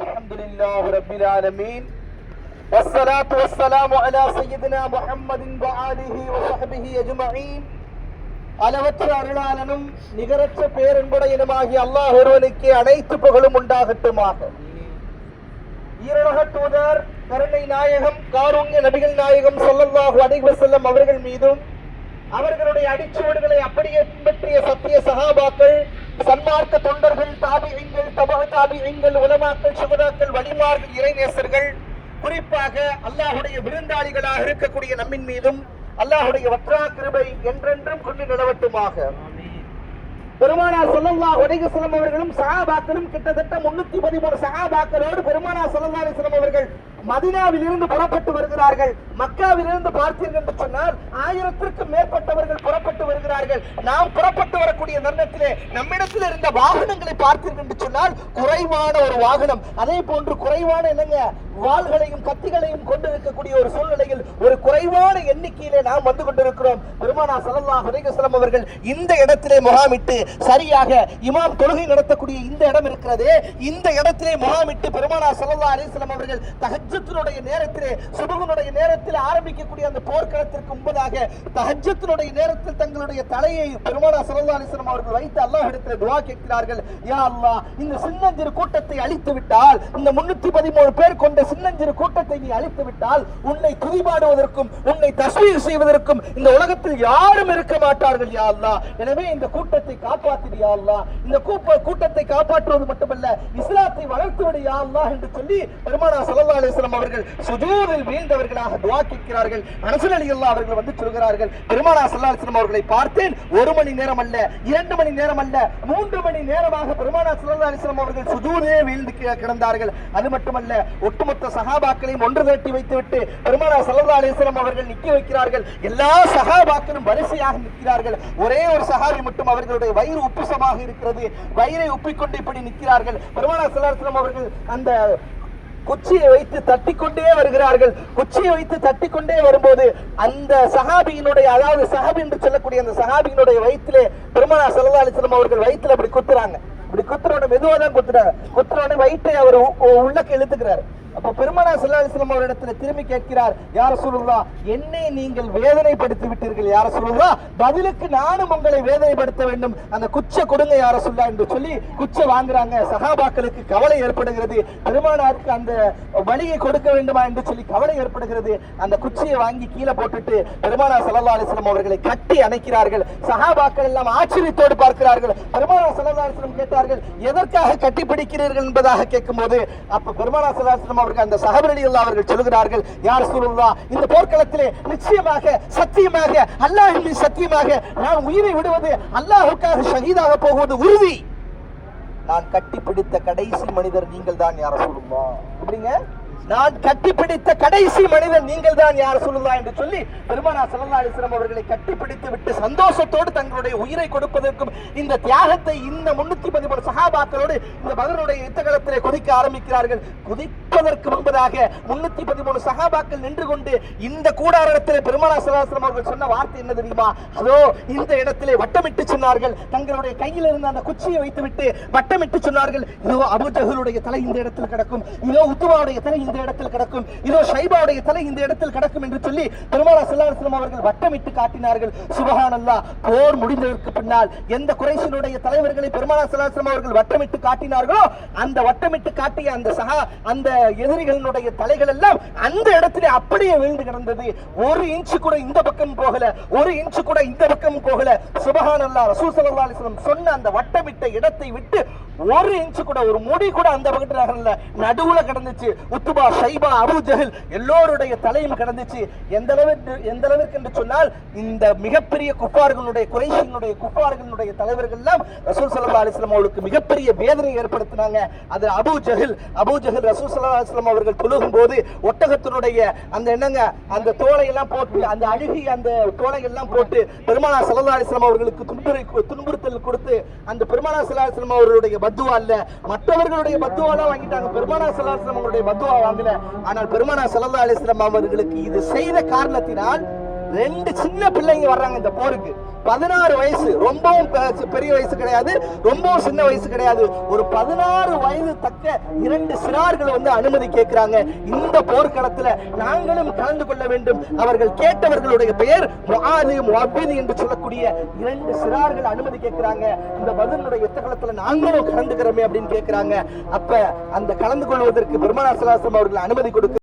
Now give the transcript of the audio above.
الحمد لله رب العالمين والصلاة والسلام على سيدنا محمد وآله وصحبه أجمعين அளவற்ற அருளாளனும் நிகரற்ற பேரன்புடையனுமாகிய அல்லாஹ் ஒருவனுக்கு அனைத்து புகழும் உண்டாகட்டுமாக ஈரலக தூதர் கருணை நாயகம் காருண்ய நபிகள் நாயகம் ஸல்லல்லாஹு அலைஹி வஸல்லம் அவர்கள் மீதும் அவர்களுடைய அடிச்சுவடுகளை அப்படியே பின்பற்றிய சத்திய சகாபாக்கள் சன்மார்க்க தொண்டர்கள் தாபியங்கள் தபா தாபியங்கள் உலமாக்கள் சுகதாக்கள் வழிமார்கள் இறைநேசர்கள் குறிப்பாக அல்லாஹுடைய விருந்தாளிகளாக இருக்கக்கூடிய நம்மின் மீதும் அல்லாஹுடைய வற்றா கிருபை என்றென்றும் கொண்டு நிலவட்டுமாக பெருமானார் சொல்லல்லா அலைஹி வஸல்லம் அவர்களும் சஹாபாக்களும் கிட்டத்தட்ட 313 சஹாபாக்களோடு பெருமானார் பெருமானா சொல்லல்லா வஸல்லம் அவர்கள் மதினாவில் இருந்து புறப்பட்டு வருகிறார்கள். மக்காவில் இருந்து பார்த்தீர்கள் என்று சொன்னால் ஆயிரத்திற்கும் மேற்பட்டவர்கள் புறப்பட்டு வருகிறார்கள். நாம் புறப்பட்டு வரக்கூடிய தருணத்திலே நம்மிடத்தில் இருந்த வாகனங்களை பார்த்தீர்கள் என்று சொன்னால் குறைவான ஒரு வாகனம். அதே போன்று குறைவான என்னங்க? வாள்களையும் கத்திகளையும் கொண்டிருக்கக்கூடிய ஒரு சூழ்நிலையில் ஒரு குறைவான எண்ணிக்கையிலே நாம் வந்து கொண்டிருக்கிறோம். பெருமானா சலல்லா அலைஹி அவர்கள் இந்த இடத்திலே முகாமிட்டு சரியாக இமாம் தொழுகை நடத்தக்கூடிய இந்த இடம் இருக்கிறது. இந்த இடத்திலே முகாமிட்டு பெருமானா சலல்லா அலைஹி அவர்கள் தகஜத்தினுடைய நேரத்திலே சுபகனுடைய நேரத்தில் ஆரம்பிக்கக்கூடிய அந்த போர்க்களத்திற்கு முன்பதாக தகஜத்தினுடைய நேரத்தில் தங்களுடைய தலையை பெருமானா சலல்லா அலைஹி அவர்கள் வைத்து அல்லாஹ் இடத்திலே துவா கேட்கிறார்கள். யா அல்லா இந்த சின்னஞ்சிறு கூட்டத்தை அழித்து விட்டால் இந்த 313 பேர் கொண்ட சின்னஞ்சிறு கூட்டத்தை நீ அழித்து விட்டால் உன்னை துதிபாடுவதற்கும் உன்னை தஸ்வீர் செய்வதற்கும் இந்த உலகத்தில் யாரும் இருக்க மாட்டார்கள் யா எனவே இந்த கூட்டத்தை காப்பாற்றிடு யா இந்த கூப்ப கூட்டத்தை காப்பாற்றுவது மட்டுமல்ல இஸ்லாத்தை வளர்த்து விடு யா என்று சொல்லி பெருமானா ஸல்லல்லாஹு அலிஸ்லாம் அவர்கள் சுஜூதில் வீழ்ந்தவர்களாக துவாக்கிக்கிறார்கள் கேட்கிறார்கள். அனஸ் அவர்கள் வந்து சொல்கிறார்கள் பெருமானா சல்லா அலிஸ்லாம் அவர்களை பார்த்தேன் ஒரு மணி நேரம் அல்ல இரண்டு மணி நேரம் அல்ல மூன்று மணி நேரமாக பெருமானா ஸல்லல்லாஹு அலிஸ்லாம் அவர்கள் சுஜூதிலே வீழ்ந்து கிடந்தார்கள். அது மட்டுமல்ல ஒட்டுமொத்த சஹாபாக்களையும் ஒன்று திரட்டி வைத்துவிட்டு பெருமானா சல்லா அலைஹி அவர்கள் நிக்க வைக்கிறார்கள். எல்லா சகாபாக்களும் வரிசையாக நிற்கிறார்கள். ஒரே ஒரு சகாபி மட்டும் அவர்களுடைய வயிறு உப்புசமாக இருக்கிறது. வயிறை உப்பிக்கொண்டு இப்படி நிற்கிறார்கள். பெருமானா ஸல்லல்லாஹு அவர்கள் அந்த குச்சியை வைத்து தட்டி கொண்டே வருகிறார்கள். குச்சியை வைத்து தட்டி கொண்டே வரும்போது அந்த சஹாபியினுடைய அதாவது சஹாபி என்று சொல்லக்கூடிய அந்த சஹாபியினுடைய வயிற்றிலே பெருமனா சல்லா அலைஹி அவர்கள் வயிற்றுல அப்படி குத்துறாங்க. இப்படி குத்துறோட மெதுவா தான் குத்துறாங்க. குத்துறோட வயிற்றை அவர் உள்ளக்க இழுத்துக்கிறாரு. அப்ப பெருமானா ஸல்லல்லாஹு அலைஹி வஸல்லம் அவரிடத்துல திரும்பி கேட்கிறார் யார சொல்லுங்களா என்னை நீங்கள் வேதனைப்படுத்தி விட்டீர்கள் யார சொல்லுங்களா பதிலுக்கு நானும் உங்களை வேதனைப்படுத்த வேண்டும். அந்த குச்ச கொடுங்க யார சொல்லா என்று சொல்லி குச்ச வாங்குறாங்க. சகாபாக்களுக்கு கவலை ஏற்படுகிறது. பெருமானாருக்கு அந்த வழியை கொடுக்க வேண்டுமா என்று சொல்லி கவலை ஏற்படுகிறது. அந்த குச்சியை வாங்கி கீழே போட்டுட்டு பெருமானா சல்லா அலைஹி அவர்களை கட்டி அணைக்கிறார்கள். சகாபாக்கள் எல்லாம் ஆச்சரியத்தோடு பார்க்கிறார்கள். பெருமானா சல்லா அலைஹி கேட்டார்கள் எதற்காக கட்டி பிடிக்கிறீர்கள் என்பதாக கேட்கும்போது அப்ப பெருமானா சல்லா அவர்கள் அந்த சஹாபி அவர்கள் சொல்கிறார்கள் யார் சூழல்லா இந்த போர்க்களத்திலே நிச்சயமாக சத்தியமாக அல்லாஹின் சத்தியமாக நான் உயிரை விடுவது அல்லாஹுக்காக ஷஹீதாக போகுவது உறுதி. நான் கட்டிப்பிடித்த கடைசி மனிதர் நீங்கள் தான் யார சொல்லுமா அப்படிங்க நான் கட்டிப்பிடித்த கடைசி மனிதன் நீங்கள் தான் யார் சொல்லுதா என்று சொல்லி பெருமானா சல்லா அலிஸ்லாம் அவர்களை கட்டிப்பிடித்து விட்டு சந்தோஷத்தோடு தங்களுடைய உயிரை கொடுப்பதற்கும் இந்த தியாகத்தை இந்த முன்னூத்தி பதிமூணு சகாபாக்களோடு இந்த பகனுடைய யுத்தகலத்திலே கொதிக்க ஆரம்பிக்கிறார்கள். குதிப்பதற்கு முன்பதாக முன்னூத்தி பதிமூணு சகாபாக்கள் நின்று கொண்டு இந்த கூடாரத்திலே பெருமானா சல்லாஸ்லாம் அவர்கள் சொன்ன வார்த்தை என்ன தெரியுமா? அதோ இந்த இடத்திலே வட்டமிட்டு சொன்னார்கள். தங்களுடைய கையில் இருந்த அந்த குச்சியை வைத்துவிட்டு வட்டமிட்டு சொன்னார்கள். இதோ அபுஜகருடைய தலை இந்த இடத்தில் கிடக்கும். இதோ உத்துவாவுடைய தலை இந்த இடத்தில் கிடக்கும். இதோ ஷைபாவுடைய தலை இந்த இடத்தில் கிடக்கும் என்று சொல்லி பெருமாளா செல்லாஸ்லம் அவர்கள் வட்டமிட்டு காட்டினார்கள். சுபஹானல்லா போர் முடிந்ததற்கு பின்னால் எந்த குறைஷினுடைய தலைவர்களை பெருமாளா செல்லாஸ்லம் அவர்கள் வட்டமிட்டு காட்டினார்களோ அந்த வட்டமிட்டு காட்டிய அந்த சகா அந்த எதிரிகளினுடைய தலைகள் எல்லாம் அந்த இடத்திலே அப்படியே விழுந்து கிடந்தது. ஒரு இன்ச்சு கூட இந்த பக்கம் போகல ஒரு இன்ச்சு கூட இந்த பக்கம் போகல. சுபஹானல்லா ரசூல் ஸல்லல்லாஹு அலைஹி சொன்ன அந்த வட்டமிட்ட இடத்தை விட்டு ஒரு இன்ச்சு கூட ஒரு முடி கூட அந்த பக்கத்துல நகரல. நடுவுல கிடந்துச்சு உத்துபா ஷைபா அபு ஜஹில். எல்லோருடைய தலையும் கிடந்துச்சு. எந்த அளவுக்கு எந்த அளவிற்கு என்று சொன்னால் இந்த மிகப்பெரிய குஃபார்களுடைய குறைஷினுடைய குஃபார்களுடைய தலைவர்கள் எல்லாம் ரசூல் சல்லா அலிஸ்லாம் அவர்களுக்கு மிகப்பெரிய வேதனை ஏற்படுத்தினாங்க. அது அபு ஜஹில். அபூ ஜஹில் ரசூல் சல்லா அலிஸ்லாம் அவர்கள் தொழுகும் போது ஒட்டகத்தினுடைய அந்த என்னங்க அந்த தோலை எல்லாம் போட்டு அந்த அழுகி அந்த தோலை எல்லாம் போட்டு பெருமானா சல்லா அலிஸ்லாம் அவர்களுக்கு துன்புறு துன்புறுத்தல் கொடுத்து அந்த பெருமானா சல்லா அலிஸ்லாம் அவருடைய அவர்களுடைய பத்துவா இல்ல. மற்றவர்களுடைய பத்துவாலாம் வாங்கிட்டாங்க. பெருமானா ஸல்லல்லாஹு அவங்களுடைய பத்துவா வாங்கல. ஆனால் பெருமானா ஸல்லல்லாஹு அலிஸ்லாம் அவர்களுக்கு இது செய்த காரணத்தினால் ரெண்டு சின்ன பிள்ளைங்க வர்றாங்க இந்த போருக்கு. பதினாறு வயசு. ரொம்பவும் பெரிய வயசு கிடையாது. ரொம்பவும் சின்ன வயசு கிடையாது. ஒரு பதினாறு வயது தக்க இரண்டு சிறார்கள் வந்து அனுமதி கேட்கிறாங்க. இந்த போர்க்களத்துல நாங்களும் கலந்து கொள்ள வேண்டும். அவர்கள் கேட்டவர்களுடைய பெயர் முஆது என்று சொல்லக்கூடிய இரண்டு சிறார்கள் அனுமதி கேட்கிறாங்க. இந்த பதிலுடைய யுத்தகலத்துல நாங்களும் கலந்துக்கிறோமே அப்படின்னு கேட்கிறாங்க. அப்ப அந்த கலந்து கொள்வதற்கு பெருமானா சலாசம் அவர்கள் அனுமதி கொடுக்க